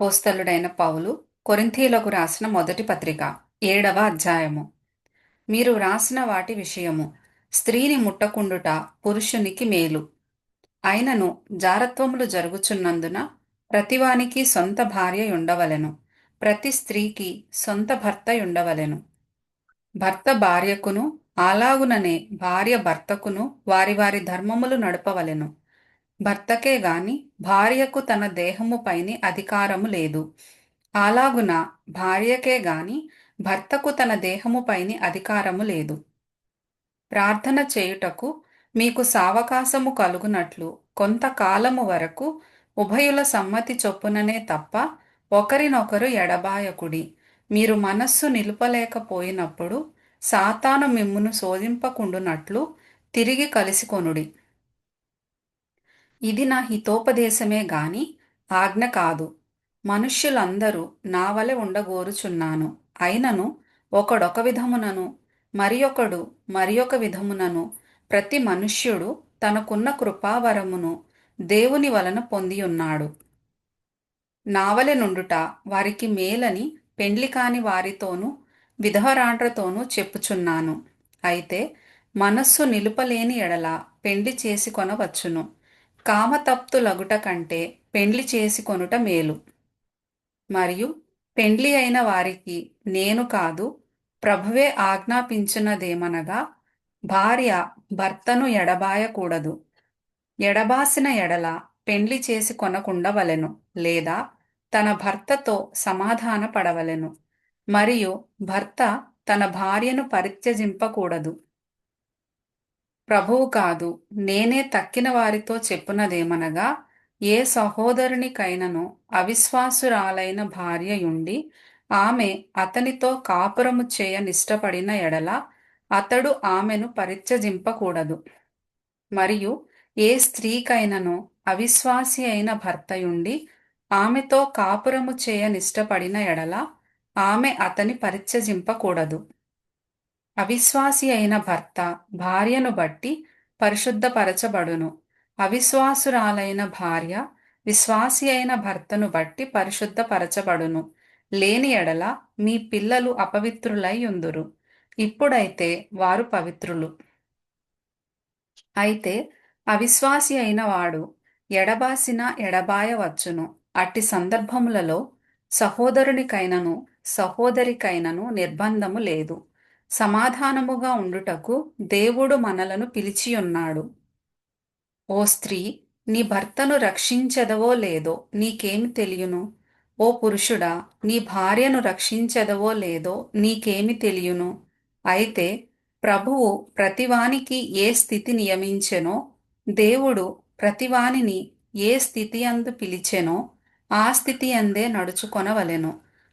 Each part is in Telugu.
పోస్తలుడైన పౌలు కొరింథీలకు రాసిన మొదటి పత్రిక ఏడవ అధ్యాయము. మీరు వ్రాసిన వాటి విషయము స్త్రీని ముట్టకుండుట పురుషునికి మేలు. అయినను జారత్వములు జరుగుచున్నందున ప్రతివానికి సొంత భార్య ఉండవలెను ప్రతి స్త్రీకి సొంత భర్త ఉండవలెను భర్త భార్యకును అలాగుననే భార్య భర్తకును వారి వారి ధర్మములు నడపవలెను. భర్తకే గాని భార్యకు తన దేహము పైని అధికారము లేదు. అలాగున భార్యకే గాని భర్తకు తన దేహము పైని అధికారము లేదు. ప్రార్థన చేయుటకు మీకు సావకాశము కలుగునట్లు కొంతకాలము వరకు ఉభయుల సమ్మతి చొప్పుననే తప్ప ఒకరినొకరు ఎడబాయకుడి. మీరు మనస్సు నిలుపలేకపోయినప్పుడు సాతాను మిమ్మును శోధింపకుండునట్లు తిరిగి కలిసికొనుడి. ఇది నా హితోపదేశమే గాని ఆజ్ఞ కాదు. మనుష్యులందరూ నా వలె ఉండగోరుచున్నాను. అయినను ఒకడొక విధమునను మరి ఒకడు మరి ఒక విధమునను ప్రతి మనుష్యుడు తనకున్న కృపావరమును దేవుని వలన పొందియున్నాడు. నావలె నుండుట వారికి మేలని పెండ్లి కాని వారితోనూ విధవరాండ్రతోనూ చెప్పుచున్నాను. అయితే మనస్సు నిలుపలేని ఎడల పెండ్లి చేసి కొనవచ్చును. కామతప్తులగుట కంటే పెండ్లి చేసి కొనుట మేలు. మరియు పెండ్లి అయిన వారికి నేను కాదు ప్రభువే ఆజ్ఞాపించినదేమనగా భార్య భర్తను ఎడబాయకూడదు. ఎడబాసిన ఎడల పెండ్లి చేసి కొనకుండవలెను లేదా తన భర్తతో సమాధాన పడవలెను మరియు భర్త తన భార్యను పరిత్యజింపకూడదు. ప్రభువు కాదు నేనే తక్కిన వారితో చెప్పునదేమనగా ఏ సహోదరునికైనను అవిశ్వాసురాలైన భార్యయుండి ఆమె అతనితో కాపురము చేయ నిష్టపడిన ఎడల అతడు ఆమెను పరిత్యజింపకూడదు. మరియు ఏ స్త్రీకైనను అవిశ్వాసి అయిన భర్తయుండి ఆమెతో కాపురము చేయ నిష్టపడిన ఎడల ఆమె అతని పరిత్యజింపకూడదు. అవిశ్వాసి అయిన భర్త భార్యను బట్టి పరిశుద్ధపరచబడును. అవిశ్వాసురాలైన భార్య విశ్వాసి అయిన భర్తను బట్టి పరిశుద్ధపరచబడును. లేని ఎడల మీ పిల్లలు అపవిత్రులై ఉందురు. ఇప్పుడైతే వారు పవిత్రులు. అయితే అవిశ్వాసి అయిన వాడు ఎడబాసిన ఎడబాయవచ్చును అట్టి సందర్భములలో సహోదరునికైనను సహోదరికైనను నిర్బంధము లేదు. సమాధానముగా ఉండుటకు దేవుడు మనలను పిలిచియున్నాడు. ఓ స్త్రీ నీ భర్తను రక్షించెదవో లేదో నీకేమి తెలియను? ఓ పురుషుడా నీ భార్యను రక్షించెదవో లేదో నీకేమి తెలియను? అయితే ప్రభువు ప్రతివానికి ఏ స్థితి నియమించెనో దేవుడు ప్రతివానిని ఏ స్థితి అందు పిలిచెనో ఆ స్థితి అందే నడుచుకొనవలెను.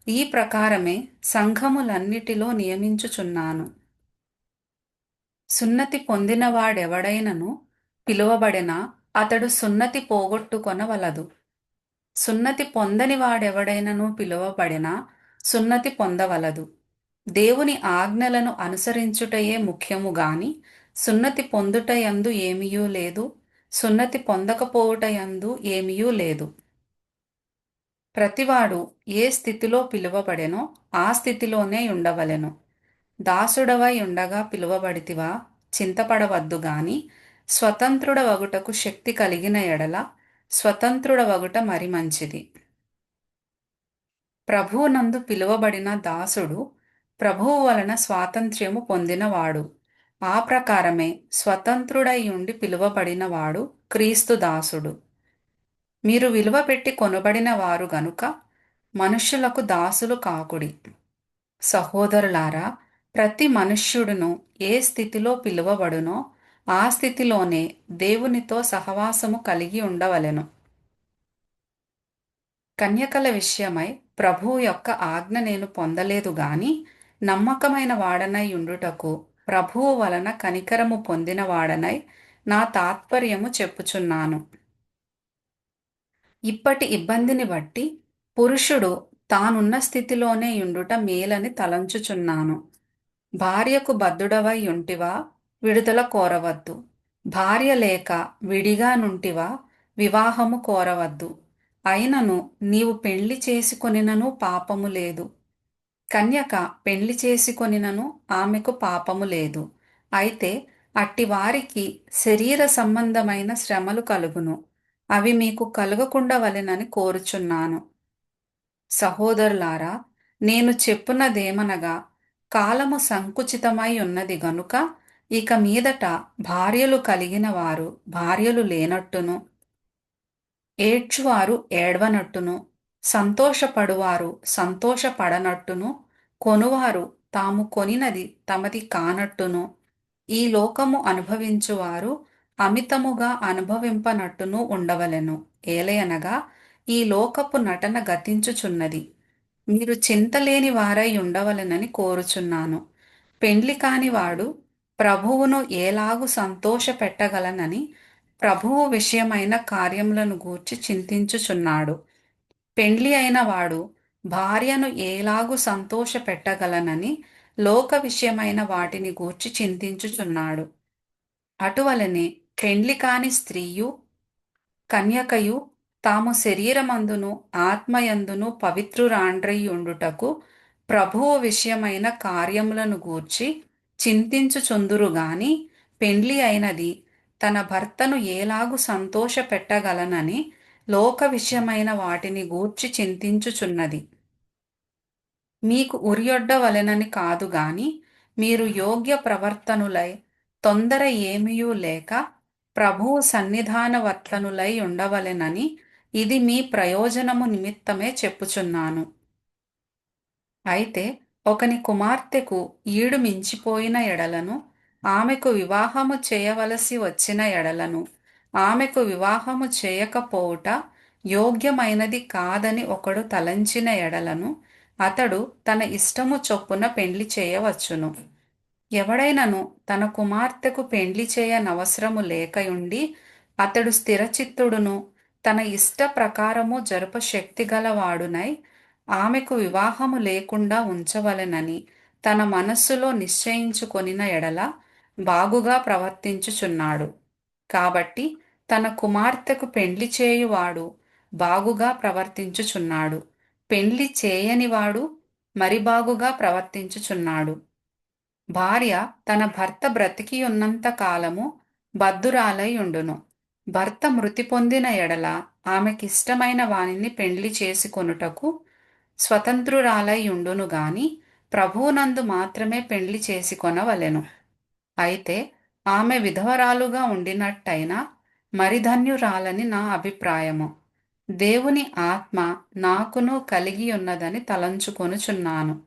ఈ ప్రకారమే సంఘములన్నిటిలో నియమించుచున్నాను. సున్నతి పొందినవాడెవడైనను పిలువబడిన అతడు సున్నతి పోగొట్టుకొనవలదు. సున్నతి పొందని వాడెవడైనను పిలువబడిన సున్నతి పొందవలదు. దేవుని ఆజ్ఞలను అనుసరించుటయే ముఖ్యము గాని సున్నతి పొందుటయందు ఏమీయూ లేదు సున్నతి పొందకపోవుటయందు ఏమీయూ లేదు. ప్రతివాడు ఏ స్థితిలో పిలువబడెనో ఆ స్థితిలోనే ఉండవలెను. దాసుడవై ఉండగా పిలువబడితివా? చింతపడవద్దు గాని స్వతంత్రుడవగుటకు శక్తి కలిగిన ఎడల స్వతంత్రుడవగుట మరి మంచిది. ప్రభువునందు పిలువబడిన దాసుడు ప్రభువు వలన స్వాతంత్ర్యము పొందినవాడు. ఆ ప్రకారమే స్వతంత్రుడై ఉండి పిలువబడినవాడు క్రీస్తు దాసుడు. మీరు విలువ పెట్టి కొనబడిన వారు గనుక మనుష్యులకు దాసులు కాకుడి. సహోదరులారా ప్రతి మనుష్యుడును ఏ స్థితిలో పిలువబడునో ఆ స్థితిలోనే దేవునితో సహవాసము కలిగి ఉండవలెను. కన్యకల విషయమై ప్రభువు యొక్క ఆజ్ఞ నేను పొందలేదు గాని నమ్మకమైన వాడనై ఉండుటకు ప్రభువు వలన కనికరము పొందిన వాడనై నా తాత్పర్యము చెప్పుచున్నాను. ఇప్పటి ఇబ్బందిని బట్టి పురుషుడు తానున్న స్థితిలోనే ఉండుట మేలని తలంచుచున్నాను. భార్యకు బద్దుడవై ఉంటివా విడుదల కోరవద్దు. భార్య లేక విడిగా నుంటివా వివాహము కోరవద్దు. అయినను నీవు పెళ్ళి చేసుకొనినను పాపము లేదు. కన్యక పెళ్ళి చేసుకొనినను ఆమెకు పాపము లేదు. అయితే అట్టి వారికి శరీర సంబంధమైన శ్రమలు కలుగును. అవి మీకు కలుగకుండా వలెనని కోరుచున్నాను. సహోదరులారా నేను చెప్పున్నదేమనగా కాలము సంకుచితమై ఉన్నది గనుక ఇక మీదట భార్యలు కలిగిన వారు భార్యలు లేనట్టును ఏడ్చువారు ఏడ్వనట్టును సంతోషపడువారు సంతోషపడనట్టును కొనువారు తాము కొనినది తమది కానట్టును ఈ లోకము అనుభవించువారు అమితముగా అనుభవింపనట్టును ఉండవలెను. ఏలయనగా ఈ లోకపు నటన గతించుచున్నది. మీరు చింతలేని వారై ఉండవలెనని కోరుచున్నాను. పెండ్లి కానివాడు ప్రభువును ఏలాగు సంతోష పెట్టగలనని ప్రభువు విషయమైన కార్యములను గూర్చి చింతించుచున్నాడు. పెండ్లి అయిన వాడు భార్యను ఏలాగు సంతోష పెట్టగలనని లోక విషయమైన వాటిని గూర్చి చింతించుచున్నాడు. అటువలనే పెండ్లి కాని స్త్రీయు కన్యకయు తాము శరీరమందును ఆత్మయందును పవిత్రురాండ్రయ్యుండుటకు ప్రభువు విషయమైన కార్యములను గూర్చి చింతించుచుందురు గాని పెండ్లి అయినది తన భర్తను ఏలాగు సంతోషపెట్టగలనని లోక విషయమైన వాటిని గూర్చి చింతించుచున్నది. మీకు ఉరియొడ్డవలెనని కాదు గాని మీరు యోగ్య ప్రవర్తనులై తొందర ఏమీయూ లేక ప్రభువు సన్నిధానవర్తనులై ఉండవలెనని ఇది మీ ప్రయోజనము నిమిత్తమే చెప్పుచున్నాను. అయితే ఒకని కుమార్తెకు ఈడు మించిపోయిన ఎడలను ఆమెకు వివాహము చేయవలసి వచ్చిన ఎడలను ఆమెకు వివాహము చేయకపోవుట యోగ్యమైనది కాదని ఒకడు తలంచిన ఎడలను అతడు తన ఇష్టము చొప్పున పెండ్లి చేయవచ్చును. ఎవడైనను తన కుమార్తెకు పెండ్లి చేయనవసరము లేకయుండి అతడు స్థిరచిత్తుడును తన ఇష్ట ప్రకారము జరుప శక్తి గలవాడునై ఆమెకు వివాహము లేకుండా ఉంచవలెనని తన మనస్సులో నిశ్చయించుకొనిన ఎడల బాగుగా ప్రవర్తించుచున్నాడు. కాబట్టి తన కుమార్తెకు పెండ్లి చేయువాడు బాగుగా ప్రవర్తించుచున్నాడు. పెండ్లి చేయనివాడు మరి బాగుగా ప్రవర్తించుచున్నాడు. భార్య తన భర్త బ్రతికి ఉన్నంత కాలము బద్దురాలై ఉండును. భర్త మృతి పొందిన ఎడల ఆమెకిష్టమైన వానిని పెండ్లి చేసుకొనుటకు స్వతంత్రురాలై ఉండును గాని ప్రభువునందు మాత్రమే పెండ్లి చేసుకొనవలెను. అయితే ఆమె విధవరాలుగా ఉండినట్టయినా మరిధన్యురాలని నా అభిప్రాయము. దేవుని ఆత్మ నాకును కలిగి ఉన్నదని తలంచుకొనుచున్నాను.